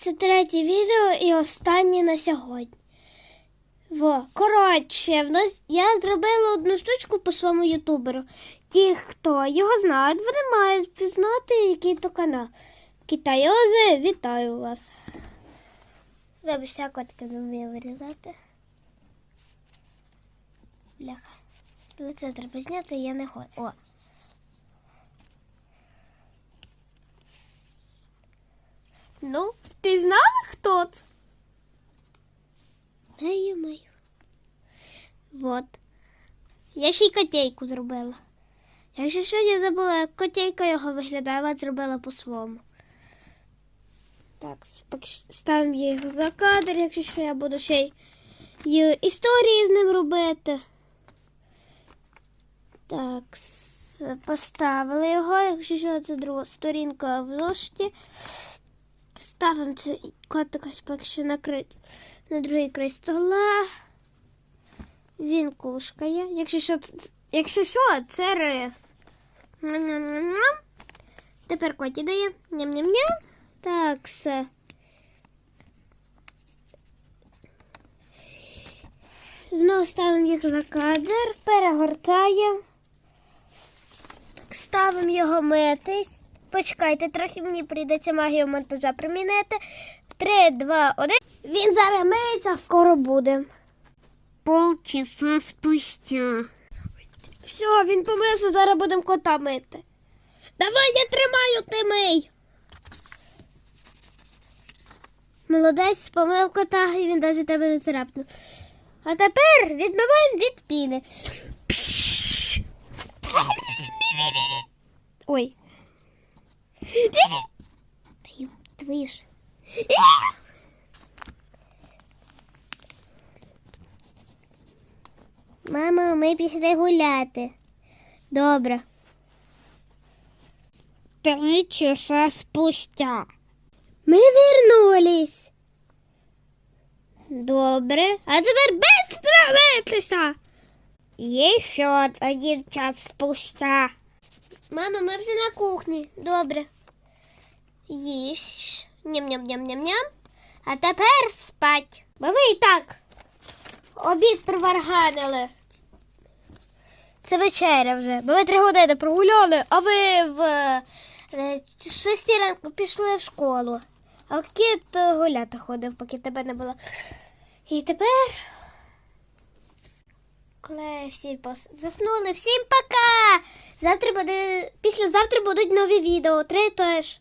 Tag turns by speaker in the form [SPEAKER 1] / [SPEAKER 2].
[SPEAKER 1] Це третє відео і останнє на сьогодні. Во, коротше, я зробила одну штучку по своєму ютуберу. Ті, хто його знають, вони мають пізнати, який то канал. Китайози, вітаю вас. Вибачте, я котики не вмію вирізати. Бляха. Лице треба зняти, я не хочу. О. Ну, пізнали хто це? Та я маю. Вот. Я ще й котейку зробила. Якщо що, я забула, як котейка його виглядає, але зробила по-своєму. Так, ставимо його за кадр, якщо що я буду ще й історії з ним робити. Так, поставили його, якщо що, це друга сторінка в зошиті. Ставимо цей котик поки що накрити на другий край стола. Він кушкає. Якщо що, якщо що, це рис. Ням-ням-ням-ням. Тепер коті дає. Ням-ням-ням. Так, все. Знову ставимо їх за кадр, перегортаємо. Ставимо його митись. Почекайте, трохи мені прийдеться магію монтажа примінити. Три, два, один. Він зараз миється, скоро буде.
[SPEAKER 2] Полчаса спустя.
[SPEAKER 1] Все, він помився, зараз будемо кота мити. Давай я тримаю, ти мий. Молодець, помив кота, і він навіть тебе не царапнув. А тепер відмиваємо від піни. Ой. Та й твої ж. Ми пішли гуляти. Добре.
[SPEAKER 2] Три часа спустя.
[SPEAKER 1] Ми вернулись. Добре. А тепер быстро митися.
[SPEAKER 2] Еще один час спустя.
[SPEAKER 1] Мама, ми вже на кухні. Добре. Їж. Ням-ням-ням-ням-ням. А тепер спать. Бо ви і так обід приварганили. Це вечеря вже. Бо ви три години прогуляли, а ви в е, шесті ранку пішли в школу. А кіт гуляти ходив, поки тебе не було. І тепер. Коли всі пос... заснули, всім пока! Завтра буде. Післязавтра будуть нові відео. Три теж.